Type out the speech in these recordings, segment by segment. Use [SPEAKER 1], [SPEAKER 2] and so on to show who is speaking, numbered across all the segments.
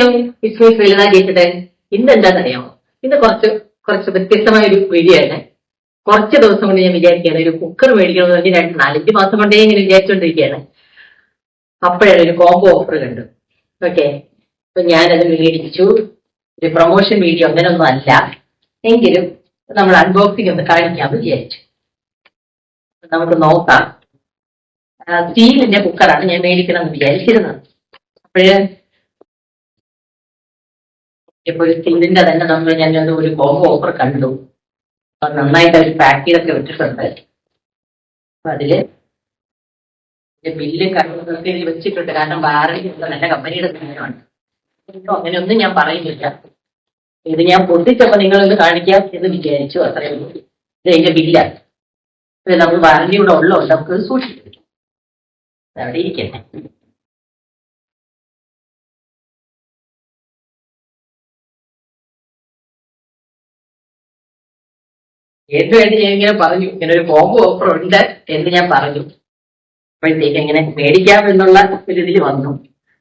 [SPEAKER 1] Hi ഇസ്മി ശ്രീലത ജയിച്ചത് ഇന്ന് എന്താണെന്നറിയാമോ ഇന്ന് കുറച്ച് കുറച്ച് വ്യത്യസ്തമായ ഒരു വീഡിയോ ആണ് കുറച്ച് ദിവസം കൊണ്ട് ഞാൻ വിചാരിക്കുകയാണ് ഒരു കുക്കർ മേടിക്കണമെന്ന് പറഞ്ഞ് രണ്ട് നാലഞ്ച് മാസം കൊണ്ടേ ഇങ്ങനെ വിചാരിച്ചുകൊണ്ടിരിക്കുകയാണ് അപ്പോഴാണ് ഒരു കോംബോ ഓഫർ കണ്ടു ഓക്കെ അപ്പൊ ഞാനത് മേടിച്ചു. ഒരു പ്രൊമോഷൻ വീഡിയോ അങ്ങനെയൊന്നും അല്ല. എങ്കിലും നമ്മൾ അൺബോക്സിംഗ് ഒന്ന് കാണിക്കാമെന്ന് വിചാരിച്ചു. നമുക്ക് നോക്കാം. സ്റ്റീലിന്റെ കുക്കറാണ് ഞാൻ മേടിക്കണം എന്ന് വിചാരിച്ചിരുന്നത്. അപ്പോഴ് ഇപ്പൊ ഒരു സ്റ്റീലിന്റെ തന്നെ നമ്മൾ ഞാൻ ഒരു കോംബോ ഓഫർ കണ്ടു. നന്നായിട്ട് അവർ പാക്ക് ചെയ്തൊക്കെ വിട്ടിട്ടുണ്ട് അപ്പൊ അതിൽ ബില്ല് ഇതിൽ വെച്ചിട്ടുണ്ട്. കാരണം വാറണ്ടി എന്റെ കമ്പനിയുടെ സാധനമാണ് അങ്ങനെയൊന്നും ഞാൻ പറയുന്നില്ല. ഇത് ഞാൻ പൊട്ടിച്ചപ്പോ നിങ്ങളൊന്ന് കാണിക്കാം എന്ന് വിചാരിച്ചു. അത്രയും ഇത് അതിന്റെ ബില്ലാണ് ഇത് നമ്മൾ വാറണ്ടി കൂടെ ഉള്ളതുകൊണ്ട് നമുക്ക് സൂക്ഷിക്കും. അവിടെ ഇരിക്കട്ടെ. ഏറ്റവും വേണ്ടി ഞാൻ ഇങ്ങനെ പറഞ്ഞു. ഇങ്ങനെ ഒരു കോംബോ ഓഫർ ഉണ്ട് എന്ന് ഞാൻ പറഞ്ഞു. അപ്പോഴത്തേക്ക് ഇങ്ങനെ മേടിക്കാം എന്നുള്ള ഒരു ഇതിൽ വന്നു.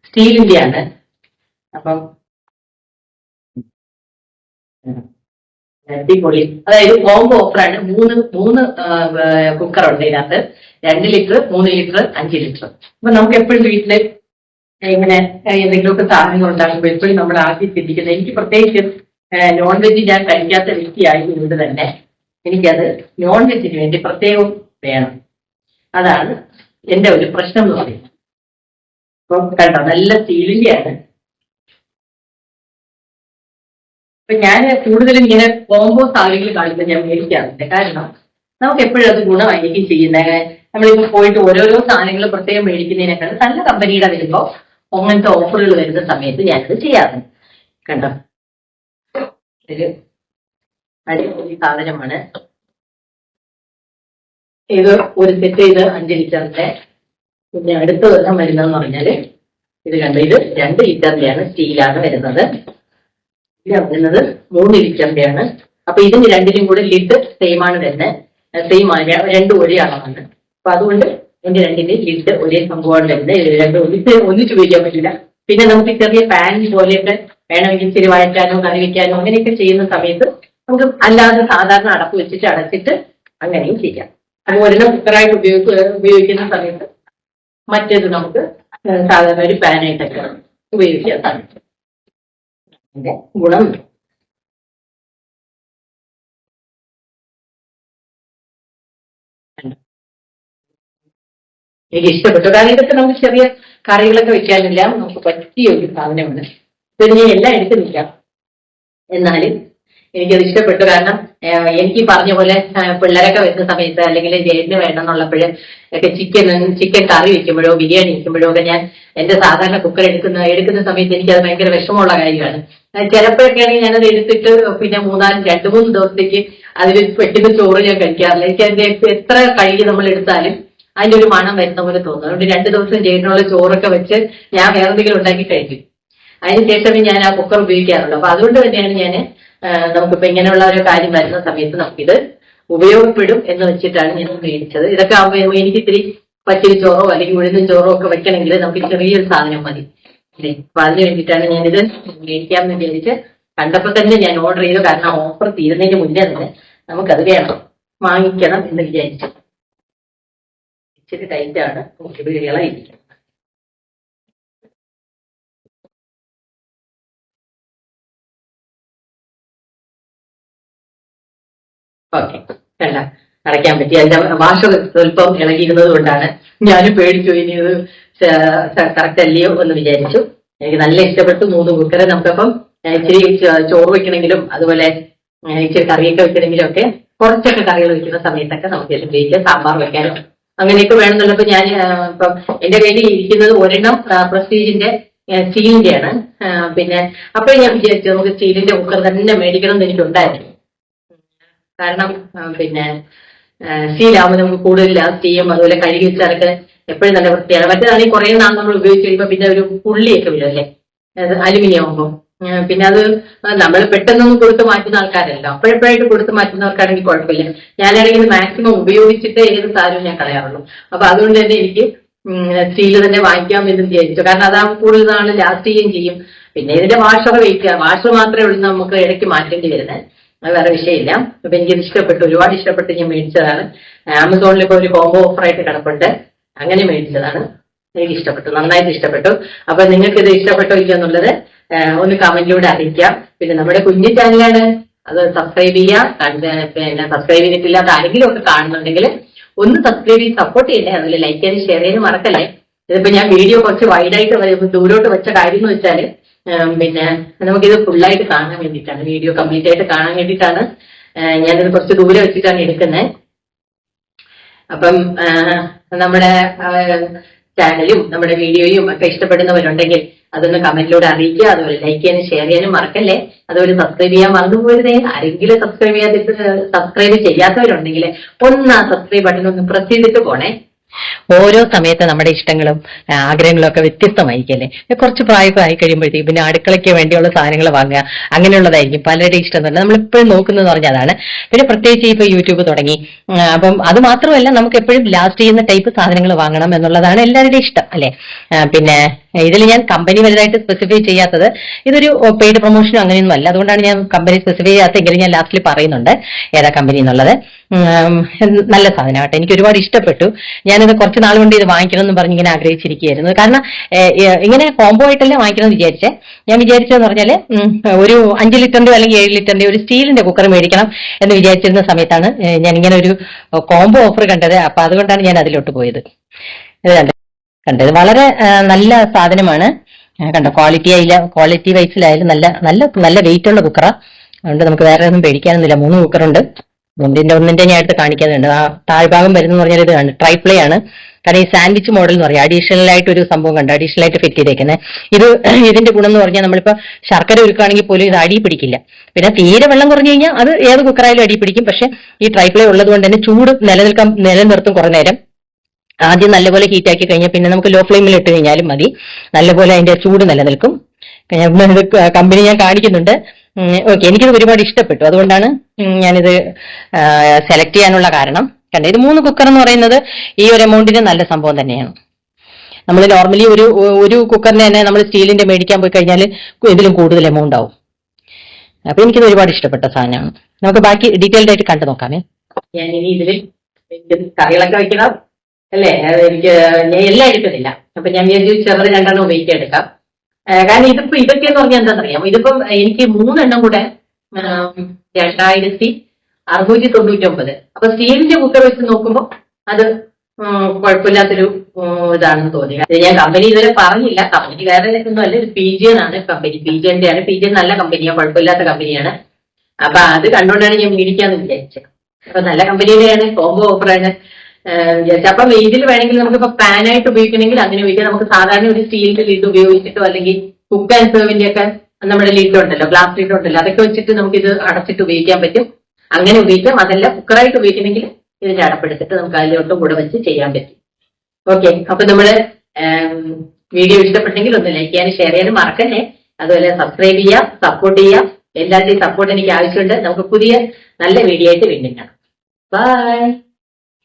[SPEAKER 1] സ്റ്റീലിന്റെ ആണ് അപ്പം അടിപൊളി. അതായത് കോംബോ ആണ്. മൂന്ന് മൂന്ന് കുക്കർ ഉണ്ട് ഇതിനകത്ത്. രണ്ട് ലിറ്റർ മൂന്ന് ലിറ്റർ അഞ്ച് ലിറ്റർ അപ്പൊ നമുക്ക് എപ്പോഴും വീട്ടിൽ ഇങ്ങനെ എന്തെങ്കിലുമൊക്കെ സാധനങ്ങൾ ഉണ്ടാകുമ്പോൾ എപ്പോഴും നമ്മൾ ആദ്യം ചിന്തിക്കുന്നത് എനിക്ക് പ്രത്യേകിച്ച് നോൺ വെജ് ഞാൻ കഴിക്കാത്ത വ്യക്തിയായതുകൊണ്ട് തന്നെ എനിക്കത് നോൺ വെജിന് വേണ്ടി പ്രത്യേകം വേണം. അതാണ് എന്റെ ഒരു പ്രശ്നം എന്ന് പറയുന്നത്. അപ്പം കണ്ടോ നല്ല തീലിയാണ് അപ്പൊ ഞാൻ കൂടുതലും ഇങ്ങനെ കോംബോ സാധനങ്ങൾ കാണിക്കുന്നത് ഞാൻ മേടിക്കാറുണ്ട്. കാരണം നമുക്ക് എപ്പോഴും അത് ഗുണമായിരിക്കും ചെയ്യുന്നത്. നമ്മളിപ്പോ പോയിട്ട് ഓരോരോ സാധനങ്ങൾ പ്രത്യേകം മേടിക്കുന്നതിനേക്കാൾ നല്ല കമ്പനിയുടെ വരുമ്പോൾ അങ്ങനത്തെ ഓഫറുകൾ വരുന്ന സമയത്ത് ഞാനത് ചെയ്യാറുണ്ട്. കണ്ടോ? അടിപൊളി സാധനമാണ്. ഇത് ഒരു സെറ്റ് ചെയ്ത് അഞ്ച് ലിറ്ററിന്റെ പിന്നെ അടുത്ത ദിവസം വരുന്നതെന്ന് പറഞ്ഞാൽ ഇത് കണ്ടോ? ഇത് രണ്ട് ലിറ്ററിന്റെയാണ് സ്റ്റീലാണ് വരുന്നത്. ഇത് വരുന്നത് മൂന്ന് ലിറ്ററിന്റെയാണ് അപ്പൊ ഇതിന് രണ്ടിനും കൂടെ ലിഡ് സെയിം ആണ് തന്നെ. സെയിം ആണ്. രണ്ടും ഒരേ അളവാണ് അപ്പൊ അതുകൊണ്ട് എന്റെ രണ്ടിന്റെ ലിഡ് ഒരേ സംഭവമാണ് വരുന്നത്. രണ്ട് ഒന്നിച്ച് ഒന്നിച്ച് ഉപയോഗിക്കാൻ പറ്റില്ല. പിന്നെ നമുക്ക് ചെറിയ പാൻ പോലെയൊക്കെ വേണമെങ്കിൽ ഇച്ചിരി വഴറ്റാനോ കറി വെക്കാനോ അങ്ങനെയൊക്കെ ചെയ്യുന്ന സമയത്ത് നമുക്ക് അല്ലാതെ സാധാരണ അടപ്പ് വെച്ചിട്ട് അടച്ചിട്ട് അങ്ങനെയും ചെയ്യാം. അത് ഒരെണ്ണം കുക്കറായിട്ട് ഉപയോഗിക്കുക ഉപയോഗിക്കുന്ന സമയത്ത് മറ്റേത് നമുക്ക് സാധാരണ ഒരു പാനായിട്ടൊക്കെ ഉപയോഗിക്കാൻ സാധിക്കും. ഗുണം. എനിക്ക് ഇഷ്ടപ്പെട്ടു. കാരണം ഇതൊക്കെ നമുക്ക് ചെറിയ കറികളൊക്കെ വെക്കാനെല്ലാം നമുക്ക് പറ്റിയ ഒരു സാധനമാണ്. പിന്നെ എല്ലാം എടുക്കുന്നില്ല. എന്നാലും എനിക്കത് ഇഷ്ടപ്പെട്ടു. കാരണം എനിക്ക് പറഞ്ഞ പോലെ പിള്ളേരൊക്കെ വരുന്ന സമയത്ത് അല്ലെങ്കിൽ ജയിലിന് വേണമെന്നുള്ളപ്പോഴ് ഒക്കെ ചിക്കൻ ചിക്കൻ കറി വെക്കുമ്പോഴോ ബിരിയാണി വെക്കുമ്പോഴോ ഒക്കെ ഞാൻ എന്റെ സാധാരണ കുക്കർ എടുക്കുന്ന എടുക്കുന്ന സമയത്ത് എനിക്ക് അത് ഭയങ്കര വിഷമമുള്ള കാര്യമാണ്. ചിലപ്പോഴൊക്കെ ആണെങ്കിൽ ഞാനത് എടുത്തിട്ട് പിന്നെ മൂന്നാൽ രണ്ട് മൂന്ന് ദിവസത്തേക്ക് അതിൽ പെട്ടെന്ന് ചോറ് ഞാൻ കഴിക്കാറില്ല. എനിക്ക് അതിന്റെ എത്ര കഴുകി നമ്മൾ എടുത്താലും അതിന്റെ ഒരു മണം വരുന്ന പോലെ തോന്നും. അതുകൊണ്ട് രണ്ട് ദിവസം ജയിലിനുള്ള ചോറൊക്കെ വെച്ച് ഞാൻ വേറെ എന്തെങ്കിലും ഉണ്ടാക്കി കഴിക്കും. അതിനുശേഷമേ ഞാൻ ആ കുക്കർ ഉപയോഗിക്കാറുള്ളൂ. അപ്പൊ അതുകൊണ്ട് തന്നെയാണ് ഞാൻ നമുക്കിപ്പോ ഇങ്ങനെയുള്ള ഒരു കാര്യം വരുന്ന സമയത്ത് നമുക്കിത് ഉപയോഗപ്പെടും എന്ന് വെച്ചിട്ടാണ് ഞാൻ മേടിച്ചത്. ഇതൊക്കെ ആകുമ്പോൾ എനിക്ക് ഇത്തിരി പച്ചരി ചോറോ അല്ലെങ്കിൽ ഉഴുന്ന ചോറോ ഒക്കെ വെക്കണമെങ്കിൽ നമുക്ക് ചെറിയൊരു സാധനം മതി. അപ്പൊ അതിന് വേണ്ടിയിട്ടാണ് ഞാനിത് മേടിക്കാമെന്ന് വിചാരിച്ച് കണ്ടപ്പോൾ തന്നെ ഞാൻ ഓർഡർ ചെയ്തു. കാരണം ഓഫർ തീരുന്നതിന് മുന്നേ തന്നെ നമുക്കത് വേണം. വാങ്ങിക്കണം എന്ന് വിചാരിച്ചു. ഇച്ചിരി ടൈറ്റ് ആണ്. ഇത് ഇളയിരിക്കും ഓക്കെ. അല്ല അടയ്ക്കാൻ പറ്റി. അതിന്റെ ഭാഷ സ്വല്പം ഇളകിയിരുന്നത് കൊണ്ടാണ് ഞാനും പേടിച്ചു. ഇനി ഇത് കറക്റ്റ് അല്ലയോ എന്ന് വിചാരിച്ചു. എനിക്ക് നല്ല ഇഷ്ടപ്പെട്ടു. മൂന്ന് കുക്കറ് നമുക്കപ്പം ഇച്ചിരി ചോറ് വെക്കണമെങ്കിലും അതുപോലെ ഇച്ചിരി കറിയൊക്കെ വെക്കണമെങ്കിലും ഒക്കെ കുറച്ചൊക്കെ കറികൾ വെക്കുന്ന സമയത്തൊക്കെ നമുക്ക് ഉപയോഗിക്കാം സാമ്പാർ വെക്കാനും അങ്ങനെയൊക്കെ വേണമെന്നുള്ളപ്പോ ഞാൻ ഇപ്പം എന്റെ കയ്യിൽ ഇരിക്കുന്നത് ഒരെണ്ണം പ്രസ്റ്റീജിന്റെ സ്റ്റീലിന്റെ ആണ് പിന്നെ അപ്പോഴും ഞാൻ വിചാരിച്ചു നമുക്ക് സ്റ്റീലിന്റെ കുക്കർ തന്നെ മേടിക്കണം എന്ന് എനിക്കുണ്ടായിരുന്നു. കാരണം പിന്നെ സ്റ്റീലാവുമ്പോൾ നമുക്ക് കൂടുതൽ ലാസ്റ്റ് ചെയ്യും അതുപോലെ കഴുകി വെച്ചാലൊക്കെ എപ്പോഴും നല്ല വൃത്തിയാണ്. മറ്റേതാണെങ്കിൽ കുറേ നാൾ നമ്മൾ ഉപയോഗിച്ച് കഴിയുമ്പോൾ പിന്നെ ഒരു പുള്ളിയൊക്കെ വരും അല്ലേ? അത് അലുമിനിയം ആകുമ്പോൾ പിന്നെ അത് നമ്മൾ പെട്ടെന്നൊന്നും കൊടുത്ത് മാറ്റുന്ന ആൾക്കാരല്ലോ അപ്പോഴപ്പോഴായിട്ട് കൊടുത്ത് മാറ്റുന്നവർക്കാണെങ്കിൽ കുഴപ്പമില്ല. ഞാനാണെങ്കിൽ മാക്സിമം ഉപയോഗിച്ചിട്ട് ഏത് സാധനവും ഞാൻ കളയാറുള്ളൂ. അപ്പൊ അതുകൊണ്ട് തന്നെ എനിക്ക് സ്റ്റീൽ തന്നെ വാങ്ങിക്കാം എന്ന് വിചാരിച്ചു. കാരണം അതാകുമ്പോൾ കൂടുതൽ നാൾ ലാസ്റ്റ് ചെയ്യുകയും ചെയ്യും. പിന്നെ ഇതിന്റെ വാഷർ വെയിറ്റ് വാഷർ മാത്രമേ ഉള്ളൂ നമുക്ക് ഇടയ്ക്ക് മാറ്റേണ്ടി വരുന്നത്. അത് വേറെ വിഷയമില്ല. അപ്പൊ എനിക്കിത് ഇഷ്ടപ്പെട്ടു ഒരുപാട് ഇഷ്ടപ്പെട്ട് ഞാൻ മേടിച്ചതാണ്. ആമസോണിൽ ഇപ്പൊ ഒരു കോംബോ ഓഫർ ആയിട്ട് കിടപ്പുണ്ട്. അങ്ങനെ മേടിച്ചതാണ്. എനിക്ക് ഇഷ്ടപ്പെട്ടു നന്നായിട്ട് ഇഷ്ടപ്പെട്ടു. അപ്പൊ നിങ്ങൾക്ക് ഇത് ഇഷ്ടപ്പെട്ടോ ഇല്ല എന്നുള്ളത് ഒന്ന് കമന്റിലൂടെ അറിയിക്കാം. പിന്നെ നമ്മുടെ കുഞ്ഞു ചാനലാണ്. അത് സബ്സ്ക്രൈബ് ചെയ്യുക പിന്നെ സബ്സ്ക്രൈബ് ചെയ്തിട്ടില്ലാത്ത ആരെങ്കിലും ഒക്കെ കാണുന്നുണ്ടെങ്കിൽ ഒന്ന് സബ്സ്ക്രൈബ് ചെയ്ത് സപ്പോർട്ട് ചെയ്യണേ അതിൽ ലൈക്ക് ചെയ്യാനും ഷെയർ ചെയ്യാനും മറക്കല്ലേ. ഇതിപ്പോ ഞാൻ വീഡിയോ കുറച്ച് വൈഡായിട്ട് ദൂരോട്ട് വെച്ച കാര്യം എന്ന് വെച്ചാൽ ഉം, പിന്നെ നമുക്കിത് ഫുള്ളായിട്ട് കാണാൻ വേണ്ടിയിട്ടാണ് വീഡിയോ കംപ്ലീറ്റ് ആയിട്ട് കാണാൻ വേണ്ടിയിട്ടാണ്. ഞാനിത് കുറച്ച് ദൂരെ വെച്ചിട്ടാണ് എടുക്കുന്നത് അപ്പം നമ്മുടെ ചാനലും നമ്മുടെ വീഡിയോയും ഒക്കെ ഇഷ്ടപ്പെടുന്നവരുണ്ടെങ്കിൽ അതൊന്ന് കമന്റിലൂടെ അറിയിക്കുക അതുപോലെ ലൈക്ക് ചെയ്യാനും ഷെയർ ചെയ്യാനും മറക്കല്ലേ? അതുപോലെ സബ്സ്ക്രൈബ് ചെയ്യാൻ മറന്നുപോയതേ ആരെങ്കിലും സബ്സ്ക്രൈബ് ചെയ്യാതിട്ട് സബ്സ്ക്രൈബ് ചെയ്യാത്തവരുണ്ടെങ്കിൽ ഒന്ന് ആ സബ്സ്ക്രൈബ് ബട്ടൺ ഒന്ന് പ്രസ് ചെയ്തിട്ട് പോണേ.
[SPEAKER 2] ഓരോ സമയത്ത് നമ്മുടെ ഇഷ്ടങ്ങളും ആഗ്രഹങ്ങളും ഒക്കെ വ്യത്യസ്തമായിരിക്കല്ലേ കുറച്ച് പ്രായമൊക്കെ ആയി കഴിയുമ്പോഴത്തേക്ക് പിന്നെ അടുക്കളയ്ക്ക് വേണ്ടിയുള്ള സാധനങ്ങൾ വാങ്ങുക അങ്ങനെയുള്ളതായിരിക്കും പലരുടെ ഇഷ്ടം തന്നെ. നമ്മൾ എപ്പോഴും നോക്കുന്നത് പറഞ്ഞാൽ അതാണ്. പിന്നെ പ്രത്യേകിച്ച് ഇപ്പൊ യൂട്യൂബ് തുടങ്ങി അപ്പം അത് മാത്രമല്ല നമുക്ക് എപ്പോഴും ലാസ്റ്റ് ചെയ്യുന്ന ടൈപ്പ് സാധനങ്ങൾ വാങ്ങണം എന്നുള്ളതാണ് എല്ലാവരുടെയും ഇഷ്ടം അല്ലെ? പിന്നെ ഇതിൽ ഞാൻ കമ്പനി വലുതായിട്ട് സ്പെസിഫൈ ചെയ്യാത്തത് ഇതൊരു പെയ്ഡ് പ്രൊമോഷനും അങ്ങനെയൊന്നും അല്ല. അതുകൊണ്ടാണ് ഞാൻ കമ്പനി സ്പെസിഫൈ ചെയ്യാത്തെങ്കിലും ഞാൻ ലാസ്റ്റിൽ പറയുന്നുണ്ട് ഏതാ കമ്പനി എന്നുള്ളത്. നല്ല സാധനമാട്ടെ എനിക്ക് ഒരുപാട് ഇഷ്ടപ്പെട്ടു. ഞാനിത് കുറച്ച് നാൾ കൊണ്ട് ഇത് വാങ്ങിക്കണം എന്ന് പറഞ്ഞ് ഇങ്ങനെ ആഗ്രഹിച്ചിരിക്കുകയായിരുന്നു. കാരണം ഇങ്ങനെ കോംബോ ആയിട്ടല്ല വാങ്ങിക്കണം എന്ന് വിചാരിച്ചേ. ഞാൻ വിചാരിച്ചതെന്ന് പറഞ്ഞാൽ ഒരു അഞ്ച് ലിറ്ററിന്റെ അല്ലെങ്കിൽ ഏഴ് ലിറ്ററിന്റെ ഒരു സ്റ്റീലിന്റെ കുക്കർ മേടിക്കണം എന്ന് വിചാരിച്ചിരുന്ന സമയത്താണ് ഞാൻ ഇങ്ങനെ ഒരു കോംബോ ഓഫർ കണ്ടത്. അപ്പൊ അതുകൊണ്ടാണ് ഞാൻ അതിലോട്ട് പോയത്. ഇത് കണ്ടത്. വളരെ നല്ല സാധനമാണ്. കണ്ടോ? ക്വാളിറ്റി ആയില്ല ക്വാളിറ്റി വൈസിലായാലും നല്ല നല്ല നല്ല വെയിറ്റ് ഉള്ള കുക്കറാ അതുകൊണ്ട് നമുക്ക് വേറെ ഒന്നും പേടിക്കാനൊന്നുമില്ല. മൂന്ന് കുക്കറുണ്ട് ഒന്നിന്റെ ഒന്നിന്റെ ഞാൻ അടുത്ത് കാണിക്കാനുണ്ട് ആ താഴ്ഭാഗം വരുന്ന പറഞ്ഞാൽ ഇത് കണ്ട്? ട്രൈപ്ലേ ആണ്. കാരണം ഈ സാൻഡ്വിച്ച് മോഡൽ എന്ന് പറയാം. അഡീഷണൽ ആയിട്ട് ഒരു സംഭവം കണ്ട്? അഡീഷണൽ ആയിട്ട് ഫിറ്റ് ചെയ്തേക്കുന്നത് ഇത് ഇതിന്റെ ഗുണം എന്ന് പറഞ്ഞാൽ നമ്മളിപ്പോ ശർക്കര ഒരുക്കുകയാണെങ്കിൽ പോലും ഇത് അടി പിടിക്കില്ല. പിന്നെ തീരെ വെള്ളം കുറഞ്ഞു കഴിഞ്ഞാൽ അത് ഏത് കുക്കറായാലും അടി പിടിക്കും. പക്ഷെ ഈ ട്രൈപ്ലേ ഉള്ളത് കൊണ്ട് തന്നെ ചൂട് നിലനിൽക്കാൻ നിലനിർത്തും കുറെ നേരം. ആദ്യം നല്ലപോലെ ഹീറ്റ് ആക്കി കഴിഞ്ഞാൽ പിന്നെ നമുക്ക് ലോ ഫ്ലെയിമിൽ ഇട്ട് കഴിഞ്ഞാലും മതി. നല്ലപോലെ അതിന്റെ ചൂട് നിലനിൽക്കും. കമ്പനി ഞാൻ കാണിക്കുന്നുണ്ട്. ഓക്കെ എനിക്കിത് ഒരുപാട് ഇഷ്ടപ്പെട്ടു. അതുകൊണ്ടാണ് ഞാനിത് സെലക്ട് ചെയ്യാനുള്ള കാരണം. കണ്ടോ ഇത് മൂന്ന് കുക്കർ എന്ന് പറയുന്നത് ഈ ഒരു എമൗണ്ടിന് നല്ല സംഭവം തന്നെയാണ്. നമ്മൾ നോർമലി ഒരു ഒരു കുക്കറിന് തന്നെ നമ്മൾ സ്റ്റീലിന്റെ മേടിക്കാൻ പോയി കഴിഞ്ഞാൽ ഇതിലും കൂടുതൽ എമൗണ്ട് ആവും. അപ്പൊ എനിക്കിത് ഒരുപാട് ഇഷ്ടപ്പെട്ട സാധനമാണ്. നമുക്ക് ബാക്കി ഡീറ്റെയിൽഡ് ആയിട്ട് കണ്ടു നോക്കാമേ
[SPEAKER 1] ഞാൻ ഇനി ഇതിൽ കറികളൊക്കെ വെക്കണം. അല്ലേ? എനിക്ക് ഞാൻ എല്ലാം എടുക്കുന്നില്ല. അപ്പൊ ഞാൻ വിചാരിച്ചു ചെറുത് രണ്ടെണ്ണം ഉപയോഗിക്കാൻ എടുക്കാം. കാരണം ഇതിപ്പോ ഇതൊക്കെ എന്ന് പറഞ്ഞാൽ എന്താണെന്നറിയാം ഇതിപ്പം എനിക്ക് മൂന്നെണ്ണം കൂടെ രണ്ടായിരത്തി അറുന്നൂറ്റി തൊണ്ണൂറ്റി ഒമ്പത് അപ്പൊ സ്റ്റീലിന്റെ കുക്കർ വെച്ച് നോക്കുമ്പോൾ അത് കുഴപ്പമില്ലാത്തൊരു ഇതാണെന്ന് തോന്നി ഞാൻ കമ്പനി ഇതുവരെ പറഞ്ഞില്ല. കമ്പനി വേറെ ഒന്നും അല്ല പി ജി ആണ് കമ്പനി പി ജിന്റെ ആണ്. പി ജി നല്ല കമ്പനിയാണ് കുഴപ്പമില്ലാത്ത കമ്പനിയാണ് അപ്പൊ അത് കണ്ടുകൊണ്ടാണ് ഞാൻ മേടിക്കാന്ന് വിചാരിച്ചത്. അപ്പൊ നല്ല കമ്പനിയുടെയാണ് കോംബോ ഓഫറാണ് വിചാരിച്ചത് അപ്പൊ ഇതിൽ വേണമെങ്കിൽ നമുക്കിപ്പോ പാനായിട്ട് ഉപയോഗിക്കണമെങ്കിൽ അങ്ങനെ ഉപയോഗിക്കാം. നമുക്ക് സാധാരണ ഒരു സ്റ്റീലിന്റെ ലിഡ് ഉപയോഗിച്ചിട്ടോ അല്ലെങ്കിൽ കുക്ക് ആൻഡ് സെർവിന്റെ ഒക്കെ നമ്മുടെ ലിഡ് ഉണ്ടല്ലോ ഗ്ലാസ് ലിഡ് ഉണ്ടല്ലോ അതൊക്കെ വെച്ചിട്ട് നമുക്ക് ഇത് അടച്ചിട്ട് ഉപയോഗിക്കാൻ പറ്റും. അങ്ങനെ ഉപയോഗിക്കാം. അതല്ല കുക്കറായിട്ട് ഉപയോഗിക്കണമെങ്കിൽ ഇതിന്റെ അടപ്പെടുത്തിട്ട് നമുക്ക് അതിലോട്ട് കൂടെ വെച്ച് ചെയ്യാൻ പറ്റും. ഓക്കെ അപ്പൊ നമ്മൾ വീഡിയോ ഇഷ്ടപ്പെട്ടെങ്കിൽ ഒന്ന് ലൈക്ക് ചെയ്യാനും ഷെയർ ചെയ്യാനും മറക്കല്ലേ? അതുപോലെ സബ്സ്ക്രൈബ് ചെയ്യാം സപ്പോർട്ട് ചെയ്യാം. എല്ലാവരുടെയും സപ്പോർട്ട് എനിക്ക് ആവശ്യമുണ്ട്. നമുക്ക് പുതിയ നല്ല വീഡിയോ ആയിട്ട് വീണ്ടും കാണാം. ബൈ